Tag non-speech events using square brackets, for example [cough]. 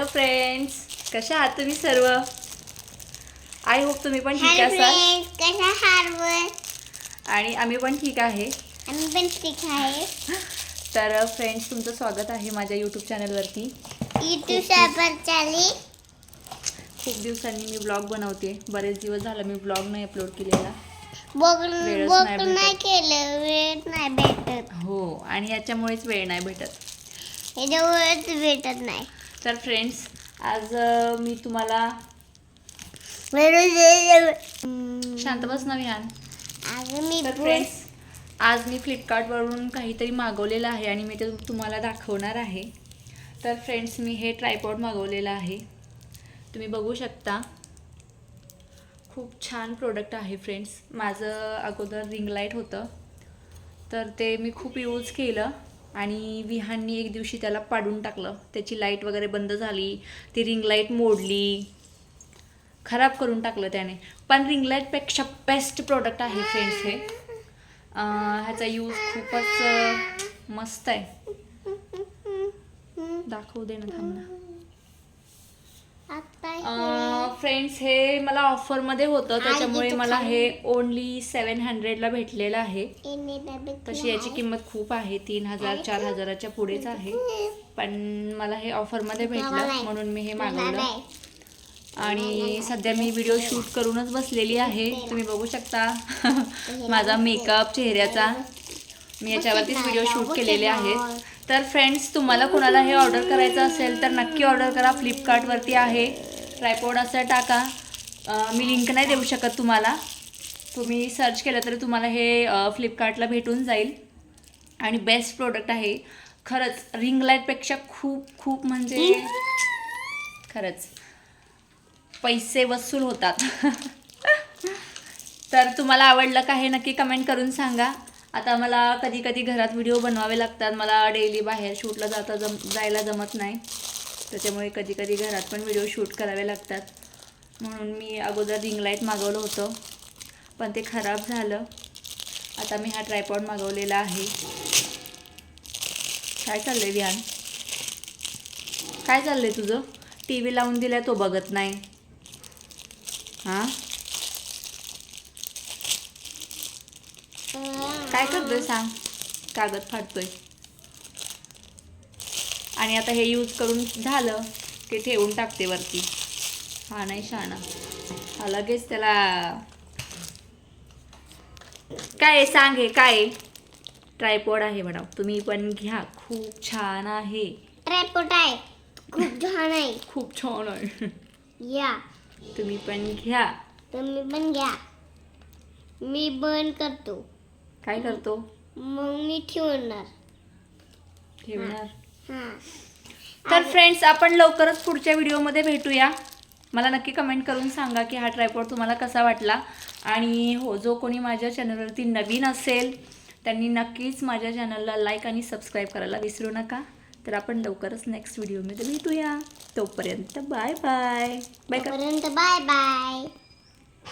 Hello friends कशा आहात तुम्ही सर्व? आय होप तुम्ही पण ठीक असाल. आणि आम्ही पण ठीक आहे. आम्ही पण ठीक आहे. तर फ्रेंड्स तुमचं स्वागत आहे माझ्या यूट्यूब चॅनलवरती खूप दिवसांनी मी ब्लॉग बनवते. बरेच दिवस झाला मी ब्लॉग नाही अपलोड केलेला. नाही भेटत. नाही हो आणि याच्यामुळेच वेळ नाही भेटत. याच्यामुळेच भेटत नाही. तर फ्रेंड्स आज मी तुम्हाला शांत बस ना विहान. तर फ्रेंड्स आज मी फ्लिपकार्टवरून काहीतरी मागवलेलं आहे आणि मी ते तुम्हाला दाखवणार आहे. तर फ्रेंड्स मी हे ट्रायपॉड मागवलेलं आहे. तुम्ही बघू शकता. खूप छान प्रोडक्ट आहे फ्रेंड्स माझं अगोदर रिंग लाइट होतं. तर ते मी खूप यूज केलं. आणि विहाननी एक दिवशी त्याला पाडून टाकलं. त्याची लाइट वगैरे बंद झाली ती रिंग लाइट मोडली खराब करून टाकलं त्याने. पण रिंग लाईटपेक्षा बेस्ट प्रोडक्ट आहे फ्रेंड्स हे. ह्याचा यूज खूपच मस्त आहे. दाखवू दे ना थांब फ्रेंड्स हे मला ऑफरमध्ये होतं. त्याच्यामुळे मला. हे ओनली सेवन हंड्रेडला भेटलेलं आहे. तशी याची किंमत खूप आहे. तीन हजार चार हजाराच्या पुढेच आहे. पण मला हे ऑफरमध्ये भेटलं म्हणून मी हे मागवलं. आणि सध्या मी व्हिडिओ शूट करूनच बसलेली आहे. तुम्ही बघू शकता. [laughs] माझा मेकअप चेहऱ्याचा. मी याच्यावरतीच व्हिडिओ शूट केलेले आहेत. तर फ्रेंड्स तुम्हाला कोणाला हे ऑर्डर करायचं असेल तर नक्की ऑर्डर करा. फ्लिपकार्टवरती आहे. ट्रायपॉड असं टाका. मी लिंक नाही देऊ शकत तुम्हाला. तुम्ही सर्च केलं तरी तुम्हाला हे फ्लिपकार्टला भेटून जाईल. आणि बेस्ट प्रोडक्ट आहे. खरंच रिंग लाईटपेक्षा खूप खूप म्हणजे खरंच पैसे वसूल होतात. [laughs] तर तुम्हाला आवडलं का हे नक्की कमेंट करून सांगा. आता मला कधी कधी घरात व्हिडिओ बनवावे लागतात. मला डेली बाहेर शूटला जाता जम जायला जमत नाही. त्याच्यामुळे कधी कधी घरात पण व्हिडिओ शूट करावे लागतात. म्हणून मी अगोदर रिंग लाइट मागवलं होतं. पण ते खराब झालं. आता मी हा ट्रायपॉड मागवलेला आहे. काय चाललंय विहान? काय चाललंय तुझं? टी व्ही लावून दिला तो बघत नाही. हां? काय करतोय सांग? कागद फाडतोय. आणि आता हे यूज करून झालं की ठेवून टाकते वरती. हा नाही शहाणा हा लगेच त्याला काय आहे? सांग हे काय ट्रायपॉड आहे म्हणा तुम्ही पण घ्या. खूप छान आहे. ट्रायपोट आहे. खूप छान आहे. खूप छान आहे. या. तुम्ही पण घ्या. तुम्ही पण घ्या. मी बंद करतो. काय करतो? मग मी ठेवणार. ठेवणार? हां. तर फ्रेंड्स आपण लवकरच पुढच्या व्हिडिओमध्ये भेटूया. मला नक्की कमेंट करून सांगा की हा ट्रायपॉड तुम्हाला कसा वाटला. आणि हो जो कोणी माझ्या चॅनलवरती नवीन असेल त्यांनी नक्कीच माझ्या चॅनलला लाईक आणि सबस्क्राईब करायला विसरू नका. तर आपण लवकरच नेक्स्ट व्हिडिओमध्ये भेटूया. तोपर्यंत bye bye bye bye bye